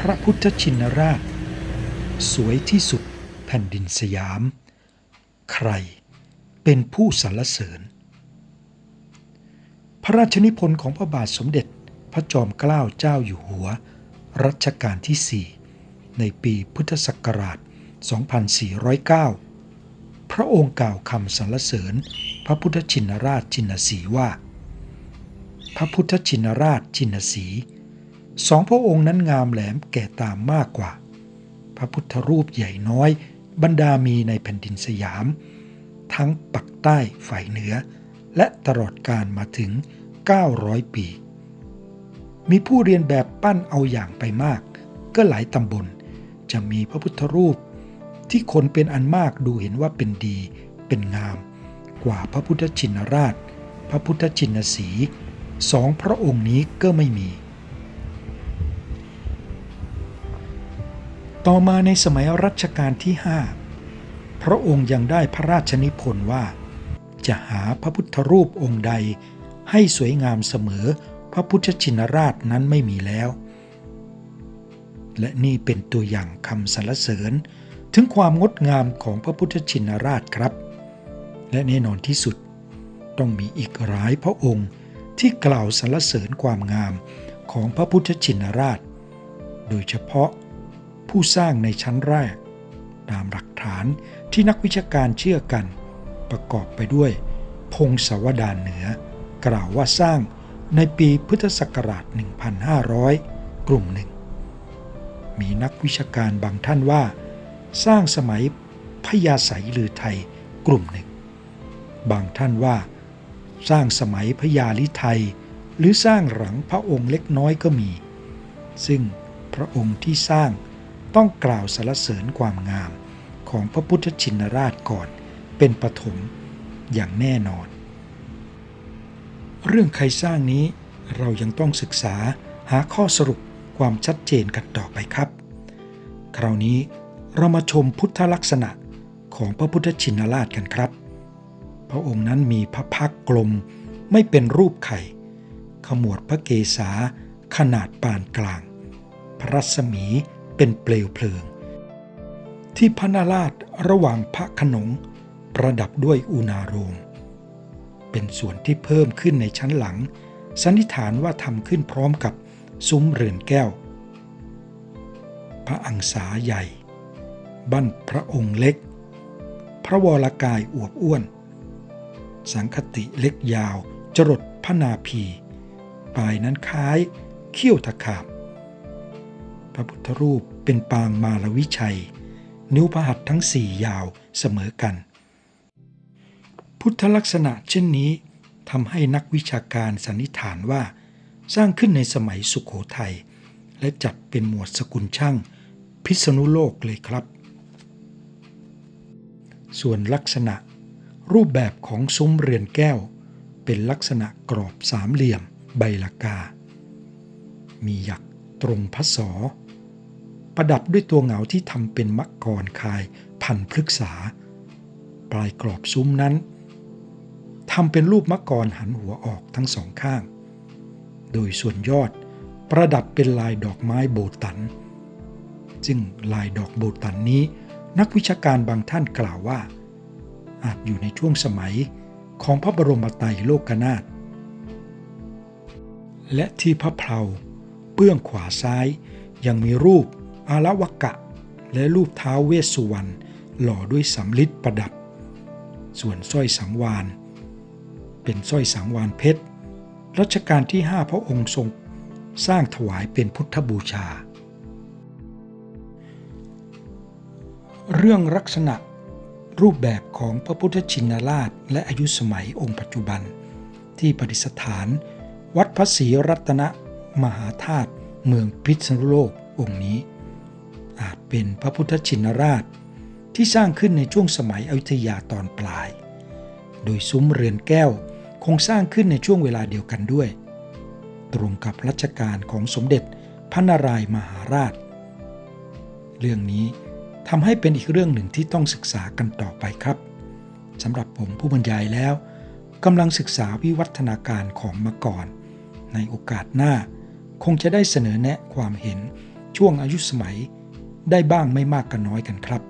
พระพุทธชินราช สวยที่สุดแผ่นดินสยาม ใครเป็นผู้สรรเสริญ พระราชนิพนธ์ของพระบาทสมเด็จพระจอมเกล้าเจ้าอยู่หัว รัชกาลที่ 4 ในปีพุทธศักราช 2409 พระองค์กล่าวคำสรรเสริญพระพุทธชินราชชินสีว่า พระพุทธชินราชชินสี สองพระองค์นั้นงามแหลมแก่ตามมากกว่า พระพุทธรูปใหญ่น้อย บรรดามีในแผ่นดินสยาม ทั้งปักใต้ฝ่ายเหนือ และตลอดการมาถึง 900 ปี มีผู้เรียนแบบปั้นเอาอย่างไปมาก ก็หลายตำบลจะมีพระพุทธรูป ที่คนเป็นอันมากดูเห็นว่าเป็นดี เป็นงาม กว่าพระพุทธชินราช พระพุทธชินสีสองพระองค์นี้ก็ไม่มี ต่อมาในสมัยรัชกาลที่ 5 พระองค์ยังได้พระราชนิพนธ์ว่า จะหาพระพุทธรูปองค์ใด ให้สวยงามเสมอพระพุทธชินราชนั้นไม่มีแล้ว และนี่เป็นตัวอย่างคำสรรเสริญถึงความงดงามของพระพุทธชินราชครับ และแน่นอนที่สุดต้องมีอีกหลายพระองค์ที่กล่าวสรรเสริญความงามของพระพุทธชินราช โดยเฉพาะ ผู้สร้างในชั้นแรก ตามหลักฐานที่นักวิชาการเชื่อกัน ประกอบไปด้วย พงศาวดารเหนือ กล่าวว่าสร้างในปีพุทธศักราช 1500 กลุ่มหนึ่ง มีนักวิชาการบางท่านว่า สร้างสมัยพญาไสลือไทยกลุ่มหนึ่ง บางท่านว่า สร้างสมัยพญาลิไทย หรือสร้างหลังพระองค์เล็กน้อยก็มี ซึ่งพระองค์ที่สร้าง ต้องกล่าวสรรเสริญความงามของพระพุทธชินราชก่อนเป็นปฐมอย่างแน่นอน เรื่องใครสร้างนี้เรายังต้องศึกษาหาข้อสรุปความชัดเจนกันต่อไปครับ คราวนี้เรามาชมพุทธลักษณะของพระพุทธชินราชกันครับ พระองค์นั้นมีพระพักตร์กลมไม่เป็นรูปไข่ ขมวดพระเกศาขนาดปานกลาง พระรัศมี เป็นเปลวเพลิง ที่พระนาราชระหว่างพระขนงประดับด้วยอุณาโรม เป็นส่วนที่เพิ่มขึ้นในชั้นหลัง สันนิษฐานว่าทำขึ้นพร้อมกับซุ้มเรือนแก้ว พระอังสาใหญ่ บั้นพระองค์เล็ก พระวรากายอวบอ้วน สังคติเล็กยาว จรดพระนาภีปลายนั้นคล้ายเขี้ยวตะขาบ ระพุทธรูปเป็นปางมาลวิชัย นิ้วพระหัตถ์ทั้งสี่ยาวเสมอกัน พุทธลักษณะเช่นนี้ทำให้นักวิชาการสันนิษฐานว่า สร้างขึ้นในสมัยสุขโขทัยและจัดเป็นหมวดสกุลช่าง พิษณุโลกเลยครับ ส่วนลักษณะ รูปแบบของซุ้มเรือนแก้ว เป็นลักษณะกรอบสามเหลี่ยม ใบลากา มีหยักตรงพระศอ ประดับด้วยตัวเหงาที่ทำเป็นมักกรคายพันพฤกษา ปลายกรอบซุ้มนั้นทำเป็นรูปมักกรหันหัวออกทั้งสองข้าง โดยส่วนยอดประดับเป็นลายดอกไม้โบตัน ซึ่งลายดอกโบตันนี้ นักวิชาการบางท่านกล่าวว่า อาจอยู่ในช่วงสมัยของพระบรมไตรโลกนาถและที่พระเพลาเบื้องขวาซ้ายยังมีรูป อารวกะ และรูปเท้าเวสสุวรรณหล่อด้วยสำลิดประดับ ส่วนสร้อยสังวานเป็นสร้อยสังวานเพชรรัชกาลที่ 5 พระองค์ทรงสร้างถวายเป็นพุทธบูชา เรื่องลักษณะรูปแบบของพระพุทธชินราช และอายุสมัยองค์ปัจจุบัน ที่ประดิษฐาน วัดพระศรีรัตนมหาธาตุเมืองพิษณุโลกองค์นี้ อาจเป็นพระพุทธชินราช ที่สร้างขึ้นในช่วงสมัยอยุธยาตอนปลาย โดยซุ้มเรือนแก้วคงสร้างขึ้นในช่วงเวลาเดียวกันด้วย ตรงกับรัชกาลของสมเด็จพระนารายมหาราช เรื่องนี้ทำให้เป็นอีกเรื่องหนึ่งที่ต้องศึกษากันต่อไปครับสำหรับผมผู้บรรยายแล้วกำลังศึกษาวิวัฒนาการของมาก่อน ในโอกาสหน้า คงจะได้เสนอแนะความเห็นช่วงอายุสมัย ได้บ้างไม่มากก็น้อยกันครับ